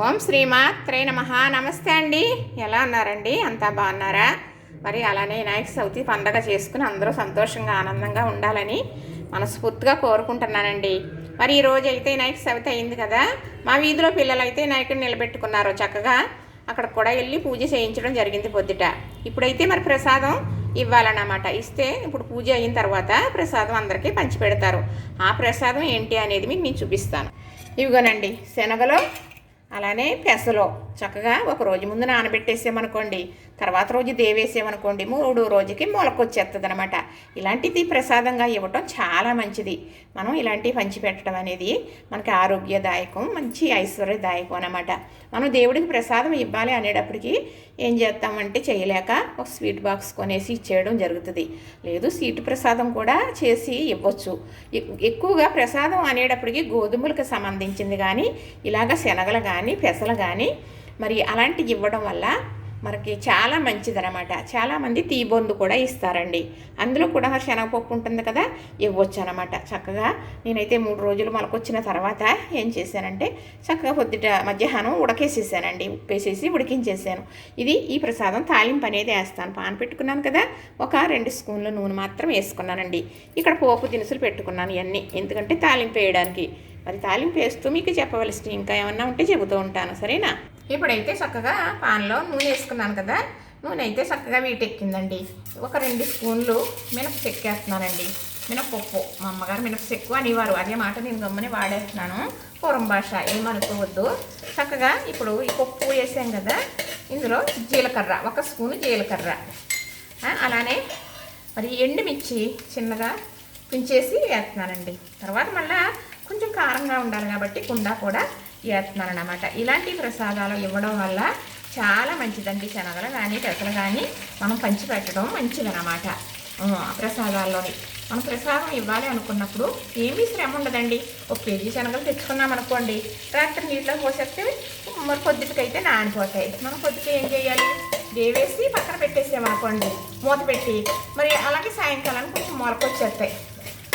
ఓం శ్రీమాత్రే నమ. నమస్తే అండి. ఎలా ఉన్నారండి? అంతా బాగున్నారా? మరి అలానే వినాయక చవితి పండగ చేసుకుని అందరూ సంతోషంగా ఆనందంగా ఉండాలని మనస్ఫూర్తిగా కోరుకుంటున్నానండి. మరి ఈరోజు అయితే వినాయక చవితి అయింది కదా. మా వీధిలో పిల్లలు అయితే వినాయకుడిని నిలబెట్టుకున్నారు చక్కగా. అక్కడ కూడా వెళ్ళి పూజ చేయించడం జరిగింది పొద్దుట. ఇప్పుడైతే మరి ప్రసాదం ఇవ్వాలన్నమాట. ఇస్తే ఇప్పుడు పూజ అయిన తర్వాత ప్రసాదం అందరికీ పంచిపెడతారు. ఆ ప్రసాదం ఏంటి అనేది మీకు నేను చూపిస్తాను. ఇవిగోనండి. శనగలో అలానే పెసలో. చక్కగా ఒక రోజు ముందు నానబెట్టేసామనుకోండి తర్వాత రోజు దేవేసామనుకోండి మూడు రోజుకి మొలకొచ్చేస్తుంది అనమాట ఇలాంటిది ప్రసాదంగా ఇవ్వటం చాలా మంచిది. మనం ఇలాంటివి పంచిపెట్టడం అనేది మనకి ఆరోగ్యదాయకం మంచి ఐశ్వర్యదాయకం అనమాట. మనం దేవుడికి ప్రసాదం ఇవ్వాలి అనేటప్పటికి ఏం చేస్తామంటే చేయలేక ఒక స్వీట్ బాక్స్ కొనేసి ఇచ్చేయడం జరుగుతుంది. లేదు స్వీట్ ప్రసాదం కూడా చేసి ఇవ్వచ్చు. ఎక్కువగా ప్రసాదం అనేటప్పటికి గోధుమలకు సంబంధించింది కానీ ఇలాగ శనగలు కానీ పెసలు కానీ మరి అలాంటివి ఇవ్వడం వల్ల మనకి చాలా మంచిదనమాట చాలామంది తీబొందు కూడా ఇస్తారండి. అందులో కూడా శనగపప్పు ఉంటుంది కదా ఇవ్వచ్చు అనమాట చక్కగా నేనైతే మూడు రోజులు మొలకొచ్చిన తర్వాత ఏం చేశానంటే చక్కగా పొద్దుట మధ్యాహ్నం ఉడకేసేసానండి. ఉప్పేసేసి ఉడికించేసాను. ఇది ఈ ప్రసాదం తాలింపు అనేది వేస్తాను. పాన్ పెట్టుకున్నాను కదా ఒక రెండు స్పూన్ల నూనె మాత్రం వేసుకున్నానండి. ఇక్కడ పోపు దినుసులు పెట్టుకున్నాను ఇవన్నీ. ఎందుకంటే తాలింపు వేయడానికి. మరి తాలింపు వేస్తూ మీకు చెప్పవలసి ఇంకా ఏమన్నా ఉంటే చెబుతూ ఉంటాను. సరేనా? ఇప్పుడైతే చక్కగా పాన్లో నూనె వేసుకున్నాను కదా. నూనె అయితే చక్కగా వీటెక్కిందండి. ఒక రెండు స్పూన్లు మినప చెక్కేస్తున్నానండి. మినపప్పు. మా అమ్మగారు మినప చెక్కు అనేవారు. అదే మాట నేను గమ్మని వాడేస్తున్నాను. పూర్వం భాష ఏమనుకోవద్దు. చక్కగా ఇప్పుడు ఈ పప్పు వేసాం కదా. ఇందులో జీలకర్ర. ఒక స్పూను జీలకర్ర. అలానే మరి ఎండుమిర్చి చిన్నగా పించేసి వేస్తున్నానండి. తర్వాత మళ్ళీ కొంచెం కారంగా ఉండాలి కాబట్టి కుండా కూడా వేస్తున్నాను అనమాట ఇలాంటి ప్రసాదాలు ఇవ్వడం వల్ల చాలా మంచిదండి శనగలు కానీ పెసలు కానీ మనం పంచి పెట్టడం మంచిదన్నమాట ప్రసాదాల్లోని. మనం ప్రసాదం ఇవ్వాలి అనుకున్నప్పుడు ఏమీ శ్రమ ఉండదండి. ఒక కేజీ శనగలు తెచ్చుకున్నాం అనుకోండి రాత్రి నీటిలో పోసేస్తే మరి పొద్దుటికైతే నానిపోతాయి. మనం కొద్దిగా ఏం చేయాలి? దేవేసి పక్కన పెట్టేసామనుకోండి మూత పెట్టి. మరి అలాగే సాయంకాలానికి కొంచెం మొలకొచ్చేస్తాయి.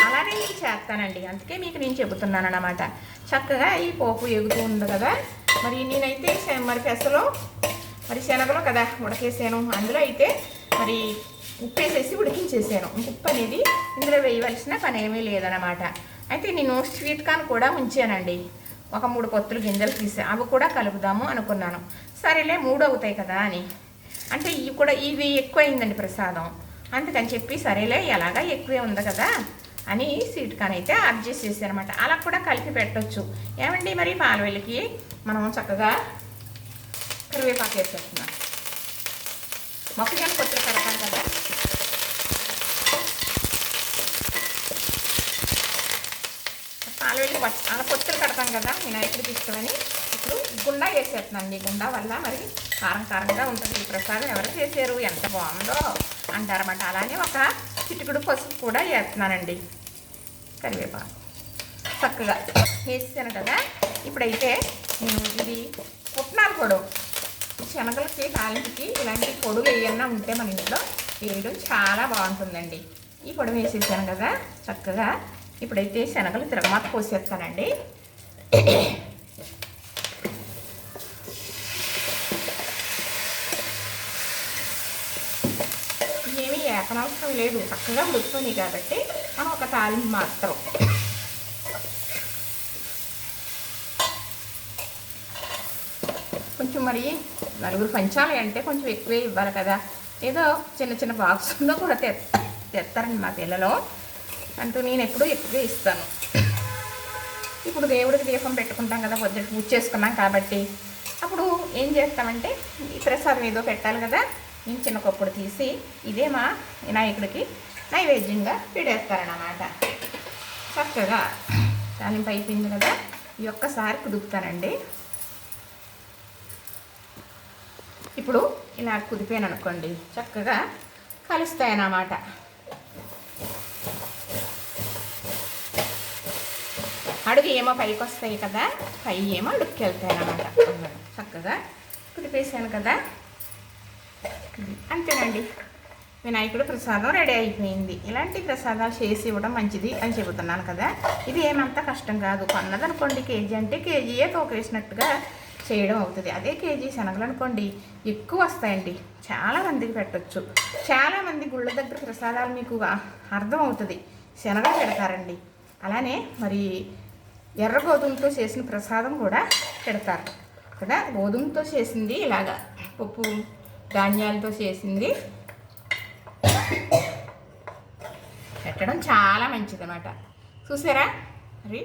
అలానే నేను చేస్తానండి. అందుకే మీకు నేను చెబుతున్నాను అనమాట చక్కగా ఈ పోపు ఎగుతూ ఉంది కదా. మరి నేనైతే మరి పెసలో మరి శనగలో కదా ఉడకేసాను. అందులో అయితే మరి ఉప్పు వేసేసి ఉడికించేసాను. ఉప్పు అనేది ఇందులో వేయవలసిన పని ఏమీ లేదనమాట అయితే నేను స్వీట్ కార్న్ కూడా ఉంచానండి. ఒక మూడు కొత్తులు గింజలు తీసా. అవి కూడా కలుపుదాము అనుకున్నాను. సరేలే మూడు అవుతాయి కదా అని. అంటే ఇవి కూడా ఇవి ఎక్కువైందండి ప్రసాదం. అందుకని చెప్పి సరేలే ఎలాగా ఎక్కువే ఉంది కదా. అని స్వీట్ కార్న్ అయితే అడ్జస్ట్ చేశాను అనమాట అలా కూడా కలిపి పెట్టొచ్చు. ఏమండి మరి పాలవెల్లికి మనం చక్కగా కరివేపాకు వేసేస్తున్నాం. మొక్కజొన్న కొత్తులు కడతాం కదా. పాలవెల్లి అలా కొత్తలు కడతాం కదా వినాయకుడికి ఇష్టమని. ఇప్పుడు గుండా వేసేస్తున్నాను ఈ గుండా వల్ల మరి కారం కారంగా ఉంటుంది. ఈ ప్రసాదం ఎవరు చేశారు? ఎంత బాగుందో అంటారన్నమాట. అలానే ఒక చిటికుడు పసుపు కూడా వేస్తున్నానండి. కరివేపాకు. చక్కగా వేసాను కదా. ఇప్పుడైతే నేను ఇది పుట్నాలు పొడవు. శనగలకి కాలింటికి ఇలాంటి పొడులు ఏమన్నా ఉంటే మన ఇంట్లో వేయడం చాలా బాగుంటుందండి. ఈ పొడవు వేసేసాను కదా. చక్కగా ఇప్పుడైతే శనగలు తిరగమాత పోసేస్తానండి ఏమీ లేదు చక్కగా ఉడుకుతుంది కాబట్టి మనం ఒక తాలింపు మాత్రం. కొంచెం మరి నలుగురు పంచాలి అంటే కొంచెం ఎక్కువే ఇవ్వాలి కదా. ఏదో చిన్న చిన్న బాక్సుల్లో కూడా తె తెస్తారండి మా పిల్లలు. అంటూ నేను ఎప్పుడూ ఎక్కువే ఇస్తాను. ఇప్పుడు దేవుడికి దీపం పెట్టుకుంటాం కదా పొద్దున పూజ చేసుకున్నాం కాబట్టి. అప్పుడు ఏం చేస్తామంటే ఈ ప్రసాదం ఏదో పెట్టాలి కదా. నేను చిన్న కప్పుడు తీసి ఇదే మా వినాయకుడికి నైవేద్యంగా పెడేస్తారన్నమాట చక్కగా తాలింపు అయిపోయింది కదా ఈ ఒక్కసారి కుదుపుతానండి. ఇప్పుడు ఇలా కుదిపాను అనుకోండి చక్కగా కలుస్తాయన్నమాట. అడుగు ఏమో పైకి వస్తాయి కదా పై ఏమో అడుక్కి వెళ్తాయి అన్నమాట చక్కగా కుదిపేసాను కదా. అంతేనండి. వినాయకుడు ప్రసాదం రెడీ అయిపోయింది. ఇలాంటి ప్రసాదాలు చేసి ఇవ్వడం మంచిది అని చెబుతున్నాను కదా. ఇది ఏమంత కష్టం కాదు. కొన్నదనుకోండి కేజీ అంటే కేజీయే తోకేసినట్టుగా చేయడం అవుతుంది. అదే కేజీ శనగలు అనుకోండి ఎక్కువ వస్తాయండి. చాలా మందికి చాలామంది గుళ్ళ దగ్గర ప్రసాదాలు మీకు అర్థం అవుతుంది. శనగలు పెడతారండి. అలానే మరి ఎర్ర గోధుమతో చేసిన ప్రసాదం కూడా పెడతారు. కదా? గోధుమతో చేసింది ఇలాగా. పప్పు ధాన్యాలతో చేసింది. పెట్టడం చాలా మంచిదన్నమాట. చూసారా? మరి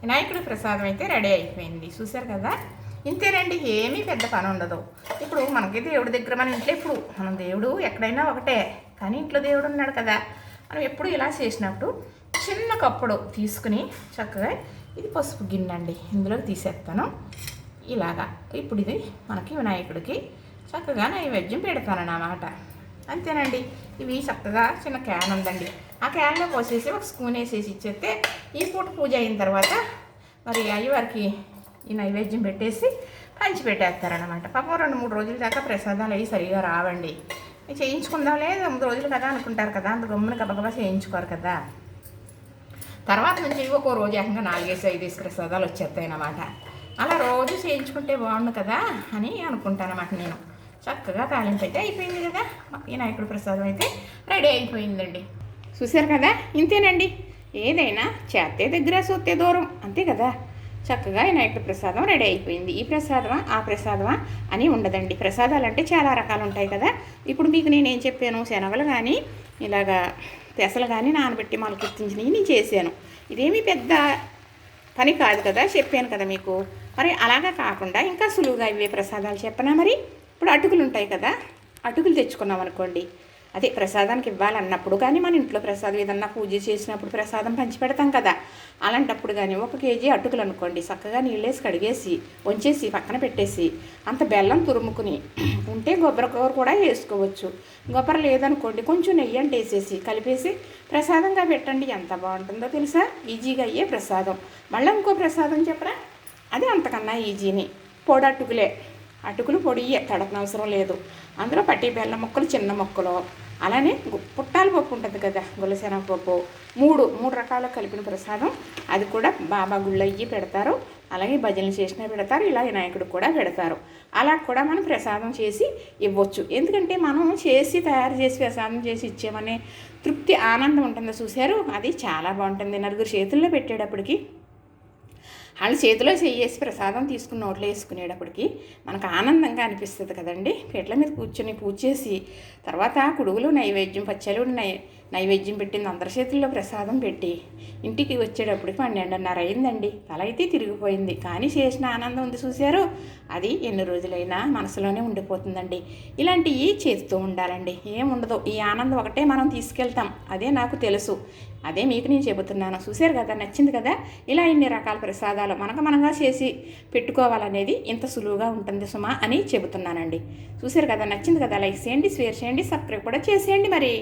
వినాయకుడి ప్రసాదం అయితే రెడీ అయిపోయింది. చూసారు కదా? ఇంతేనండి ఏమీ పెద్ద పని ఉండదు. ఇప్పుడు మనకి దేవుడి దగ్గర మన ఇంట్లో ఇప్పుడు మనం దేవుడు ఎక్కడైనా ఒకటే కానీ ఇంట్లో దేవుడు ఉన్నాడు కదా. మనం ఎప్పుడు ఇలా చేసినప్పుడు చిన్న కప్పుడు తీసుకుని చక్కగా ఇది పసుపు గిన్నె అండి. ఇందులోకి తీసేస్తాను. ఇలాగా. ఇప్పుడు ఇది మనకి వినాయకుడికి చక్కగా నైవేద్యం పెడతానన్నమాట అంతేనండి. ఇవి చక్కగా చిన్న క్యాన్ ఉందండి. ఆ క్యాన్లో పోసేసి ఒక స్పూన్ వేసేసి ఇచ్చేస్తే ఈ పూట పూజ అయిన తర్వాత మరి అయ్యవారికి ఈ నైవేద్యం పెట్టేసి పంచి పెట్టేస్తారనమాట పాపం రెండు మూడు రోజుల దాకా ప్రసాదాలు అవి సరిగా రావండి. చేయించుకుందాం చేయించుకుందాంలే తొమ్మిది రోజులు కదా అనుకుంటారు కదా. అంత గమ్మున గబగబా చేయించుకోరు కదా. తర్వాత నుంచి ఒక్కో రోజు ఏకంగా నాలుగేసి ఐదేసి ప్రసాదాలు వచ్చేస్తాయి అన్నమాట అలా రోజు చేయించుకుంటే బాగుండు కదా అని అనుకుంటానమాట నేను. చక్కగా తాలింపు అయితే అయిపోయింది కదా? వినాయకుడు ప్రసాదం అయితే రెడీ అయిపోయిందండి. చూశారు కదా? ఇంతేనండి. ఏదైనా చేతే దగ్గర సొత్తే దూరం. అంతే కదా? చక్కగా వినాయకుడి ప్రసాదం రెడీ అయిపోయింది. ఈ ప్రసాదమా ఆ ప్రసాదమా అని ఉండదండి. ప్రసాదాలు అంటే చాలా రకాలు ఉంటాయి కదా? ఇప్పుడు మీకు నేనేం చెప్పాను? శనగలు కానీ ఇలాగా పెసలు కానీ నానబెట్టి మొలకెత్తించినవి నేను చేశాను. ఇదేమీ పెద్ద పని కాదు కదా? చెప్పాను కదా మీకు. మరి అలాగా కాకుండా ఇంకా సులువుగా ఇవే ప్రసాదాలు చెప్పనా మరి? ఇప్పుడు అటుకులు ఉంటాయి కదా అటుకులు తెచ్చుకున్నాం అనుకోండి. అదే ప్రసాదానికి ఇవ్వాలన్నప్పుడు కానీ మన ఇంట్లో ప్రసాదం ఏదన్నా పూజ చేసినప్పుడు ప్రసాదం పంచి పెడతాం కదా. అలాంటప్పుడు కానీ ఒక కేజీ అటుకులు అనుకోండి చక్కగా నీళ్ళేసి కడిగేసి వంచేసి పక్కన పెట్టేసి అంత బెల్లం తురుముకుని ఉంటే కొబ్బరికూర కూడా వేసుకోవచ్చు. కొబ్బరి లేదనుకోండి కొంచెం నెయ్యి అంటే వేసేసి కలిపేసి ప్రసాదంగా పెట్టండి. ఎంత బాగుంటుందో తెలుసా? ఈజీగా అయ్యే ప్రసాదం. మళ్ళీ ఇంకో ప్రసాదం చెప్పరా? అదే అంతకన్నా ఈజీని. పొడి అటుకులు పొడి తడకనవసరం లేదు. అందులో పట్టి బెల్లం ముక్కలు చిన్న ముక్కలు. అలానే గు- పుట్టాల పప్పు ఉంటుంది కదా గులశెనగ పప్పు. మూడు మూడు రకాల కలిపిన ప్రసాదం. అది కూడా బాబా గుళ్ళు అయ్యి పెడతారు. అలాగే భజనలు చేసినా పెడతారు. ఇలా వినాయకుడు కూడా పెడతారు. అలా కూడా మనం ప్రసాదం చేసి ఇవ్వచ్చు. ఎందుకంటే మనం చేసి తయారు చేసి ప్రసాదం చేసి ఇచ్చామనే తృప్తి ఆనందం ఉంటుందో. చూశారు? అది చాలా బాగుంటుంది. నలుగురు చేతుల్లో పెట్టేటప్పటికి వాళ్ళ చేతిలో చేసి ప్రసాదం తీసుకుని నోట్లో వేసుకునేటప్పటికి మనకు ఆనందంగా అనిపిస్తుంది కదండి. పీటల మీద కూర్చొని పూజ చేసి తర్వాత కుడుగులు నైవేద్యం పచ్చలు నై నైవేద్యం పెట్టింది అందరి చేతుల్లో ప్రసాదం పెట్టి ఇంటికి వచ్చేటప్పటికి పన్నెండున్నర అయిందండి. తల అయితే తిరిగిపోయింది. కానీ చేసిన ఆనందం ఉంది చూశారు? అది ఎన్ని రోజులైనా మనసులోనే ఉండిపోతుందండి. ఇలాంటివి చేస్తూ ఉండాలండి. ఏముండదు. ఈ ఆనందం ఒకటే మనం తీసుకెళ్తాం. అదే నాకు తెలుసు. అదే మీకు నేను చెబుతున్నాను. చూశారు కదా? నచ్చింది కదా? ఇలా ఇన్ని రకాల ప్రసాదాలు మనకు మనంగా చేసి పెట్టుకోవాలనేది ఇంత సులువుగా ఉంటుంది సుమా అని చెబుతున్నానండి. చూశారు కదా? నచ్చింది కదా? లైక్ చేయండి షేర్ చేయండి సబ్స్క్రైబ్ కూడా చేసేయండి మరి.